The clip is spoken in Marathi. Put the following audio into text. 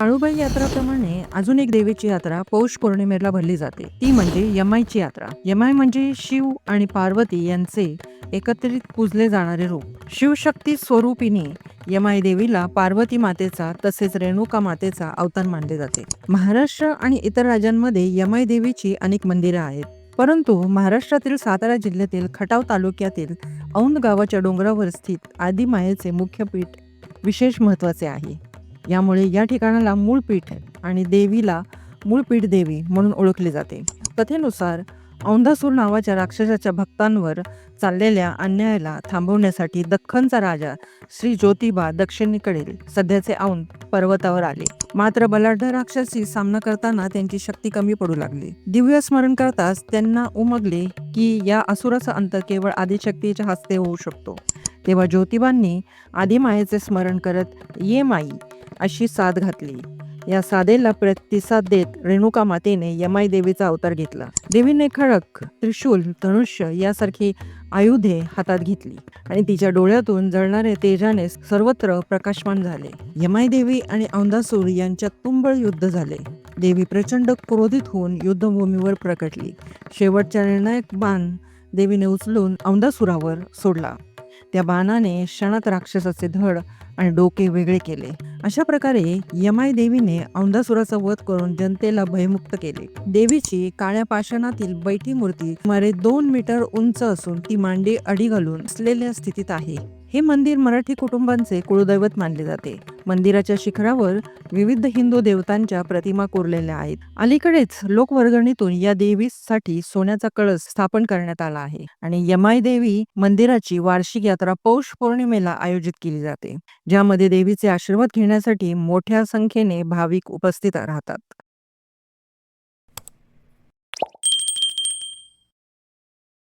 काळूबाई यात्राप्रमाणे अजून एक देवीची यात्रा पौष पौर्णिमेला भरली जाते. ती म्हणजे यमाईची यात्रा. यमाई म्हणजे शिव आणि पार्वती यांचे एकत्रित पूजले जाणारे रूप. शिवशक्ती स्वरूपिणी यमाई देवीला पार्वती मातेचा तसेच रेणुका मातेचा अवतार मानले जाते. महाराष्ट्र आणि इतर राज्यांमध्ये यमाई देवीची अनेक मंदिरं आहेत. परंतु महाराष्ट्रातील सातारा जिल्ह्यातील खटाव तालुक्यातील औंद गावाच्या डोंगरावर स्थित आदिमायेचे मुख्य पीठ विशेष महत्त्वाचे आहे. यामुळे या ठिकाणाला मूळपीठ आणि देवीला मूळपीठ देवी म्हणून ओळखले जाते. कथेनुसार औंधासूर नावाच्या राक्षसाच्या भक्तांवर चाललेल्या अन्यायाला थांबवण्यासाठी दख्खनचा राजा श्री ज्योतिबा दक्षिणेकडील सध्याचे औंध पर्वतावर आले. मात्र बलाढ्य राक्षसी सामना करताना त्यांची शक्ती कमी पडू लागली. दिव्य स्मरण करताच त्यांना उमगले की या असुराचा अंत केवळ आदिशक्तीच्या हस्ते होऊ शकतो. तेव्हा ज्योतिबांनी आदिमायेचे स्मरण करत ये माई अशी साथ घातली. या साधेला प्रतिसाद देत रेणुका मातेने यमाई देवीचा अवतार घेतला. देवीने खडक त्रिशूल धनुष्य यासारखी आयुधे हातात घेतली आणि तिच्या डोळ्यातून जळणारे तेजाने सर्वत्र प्रकाशमान झाले. यमाई देवी आणि औंधासूर यांच्यात तुंबळ युद्ध झाले. देवी प्रचंड क्रोधित होऊन युद्धभूमीवर प्रकटली. शेवटच्या निर्णायक बाण देवीने उचलून औंधासुरावर सोडला. त्या बाणाने क्षणात राक्षसाचे धड आणि डोके वेगळे केले. अशा प्रकारे यमाई देवीने औंधासुराचा वध करून जनतेला भयमुक्त केले. देवीची काळ्या पाषाणातील बैठी मूर्ती सुमारे दोन मीटर उंच असून ती मांडी अडी घालून असलेल्या स्थितीत आहे. हे मंदिर मराठी कुटुंबांचे कुळदैवत मानले जाते. मंदिराच्या शिखरावर विविध हिंदू देवतांच्या प्रतिमा कोरलेल्या आहेत. अलीकडेच लोकवर्गणीतून या देवीसाठी सोन्याचा कळस स्थापन करण्यात आला आहे आणि यमाई देवी मंदिराची वार्षिक यात्रा पौष पौर्णिमेला आयोजित केली जाते ज्यामध्ये देवीचे आशीर्वाद घेण्यासाठी मोठ्या संख्येने भाविक उपस्थित राहतात.